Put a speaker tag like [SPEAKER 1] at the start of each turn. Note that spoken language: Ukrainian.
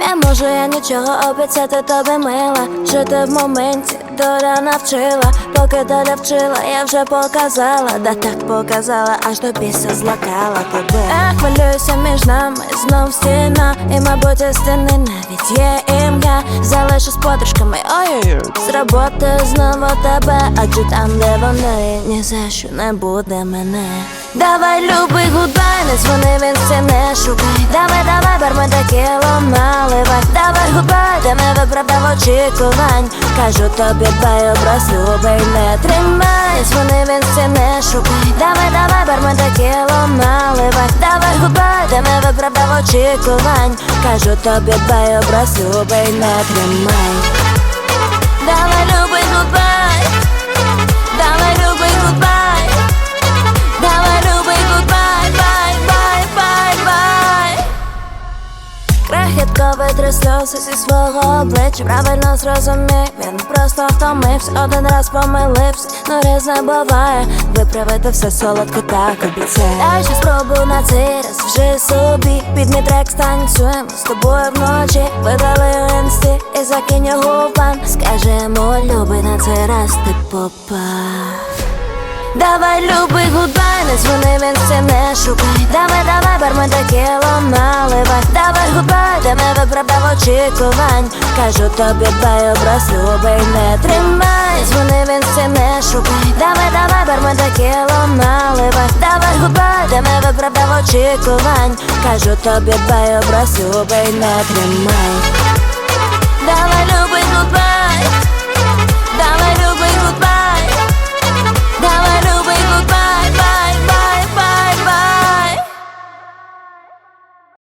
[SPEAKER 1] Не можу я нічого обіцяти тобі мила. Жити в моменті доля навчила, поки доля вчила, я вже показала, да так показала, аж до біса злакала тебе. Я хвилююся між нами, знов стіна. І мабуть у стіни навіть є ім'я. Залишу з подружками, ой-ой-ой З роботи знову тебе, адже там, де вони Ні за що не буде мене. Давай, любий, гудбай, не дзвони, він все не шукай Давай, давай, бармен текіло наливай Давай, гудбай, де не виправдав очікувань. Кажу тобі, дай образ, любий, не тримай. Дзвони, він все не шукай Давай, давай, бармен текіло наливай Давай, гудбай, де не виправдав очікувань. Кажу тобі, дай образ, любий, не тримай Крихітко витри сльози зі свого обличчя. Правильно зрозумів, він просто втомився Один раз помилився, ну різне буває Виправити все солодко так обіцяє Дай ще спробу на цей раз вже собі. Під мій трек станцюємо з тобою вночі. Видали в інсті і закинь його в план Скажемо, любий, на цей раз ти попав. Давай, любий, гудбай, не дзвони, він все не шукай. Давай, давай, бармен текіло наливай. Давай, гудбай, де не виправдав очікувань. Кажу тобі, дбай, образ, любий, не тримай. Дзвони, він це не шукай. Давай, давай, бармен текіло наливай. Давай, губай, де не виправдав очікувань. Кажу тобі, дбай, образ, любий, не тримай